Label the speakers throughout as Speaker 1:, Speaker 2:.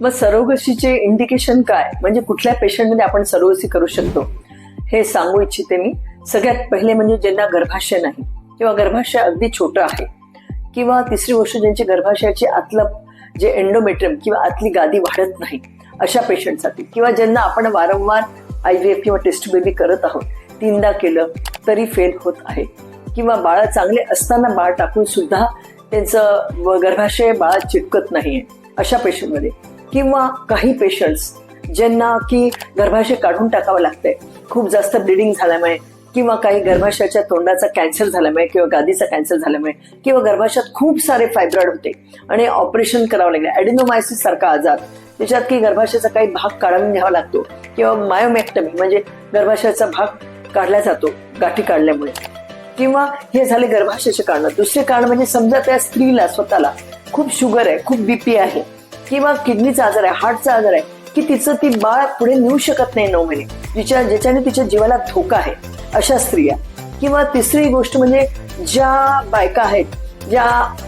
Speaker 1: मग सरोगसीचे इंडिकेशन काय? म्हणजे कुठल्या पेशंटमध्ये आपण सरोगसी करू शकतो? हे सांगू इच्छिते मी. सगळ्यात पहिले म्हणजे ज्यांना गर्भाशय नाही किंवा गर्भाशय अगदी छोटं आहे किंवा तिसरी गोष्ट ज्यांची गर्भाशयाची आतलं जे एंडोमेट्रियम किंवा आतली गादी वाढत नाही अशा पेशंटसाठी किंवा ज्यांना आपण वारंवार आय व्ही एफ किंवा टेस्ट बेबी करत आहोत तीनदा केलं तरी फेल होत आहे. किंवा बाळ चांगले असताना बाळ टाकून सुद्धा त्यांचं गर्भाशय बाळात चिटकत नाहीये अशा पेशंटमध्ये किंवा काही पेशंट्स ज्यांना की गर्भाशय काढून टाकावं लागतंय. खूप जास्त ब्लिडिंग झाल्यामुळे किंवा काही गर्भाशयाच्या तोंडाचा कॅन्सर झाल्यामुळे किंवा गादीचा कॅन्सर झाल्यामुळे किंवा गर्भाशयात खूप सारे फायब्रॉइड होते आणि ऑपरेशन करावं लागले. ॲडिनोमायसिस सारखा आजार. त्याच्यात की गर्भाशयाचा काही भाग काढून घ्यावा लागतो किंवा मायोमॅक्टमी म्हणजे गर्भाशयाचा भाग काढला जातो गाठी काढल्यामुळे. किंवा हे झाले गर्भाशयाचे कारण. दुसरे कारण म्हणजे समजा त्या स्त्रीला स्वतःला खूप शुगर आहे खूप बीपी आहे. किंवा किडनीचा आजार आहे हार्टचा आजार आहे की तिचं ती बाळ पुढे नेऊ शकत नाही नऊ महिने. जिच्या ज्याच्याने तिच्या जीवाला धोका आहे अशा स्त्रिया. किंवा तिसरी गोष्ट म्हणजे ज्या बायका आहेत ज्या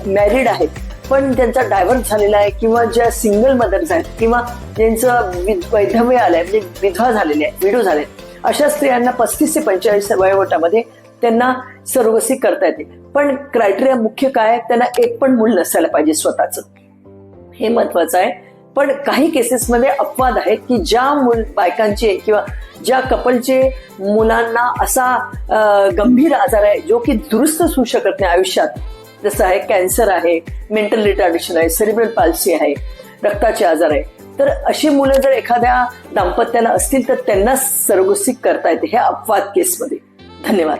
Speaker 1: मॅरिड आहेत पण त्यांचा डायव्हर्स झालेला आहे किंवा ज्या सिंगल मदर्स आहेत किंवा ज्यांचं वैधव्य आलंय म्हणजे विधवा झालेले आहे विडो झाले अशा स्त्रियांना पस्तीस ते पंचेचाळीस वयोगटामध्ये त्यांना सर्वसी करता येते. पण क्रायटेरिया मुख्य काय आहे? त्यांना एक पण मूल नसायला पाहिजे स्वतःचं. हे महत्वाचं आहे. पण काही केसेसमध्ये अपवाद आहेत की ज्या मुल बायकांचे किंवा ज्या कपलचे मुलांना असा गंभीर आजार आहे जो की दुरुस्त होऊ शकत नाही आयुष्यात. जसं आहे कॅन्सर आहे मेंटल रिटार्डेशन आहे सेरिब्रल पाल्सी आहे रक्ताचे आजार आहे. तर अशी मुलं जर एखाद्या दाम्पत्याला असतील तर त्यांना सर्वसिक करता येते. हे अपवाद केसमध्ये धन्यवाद.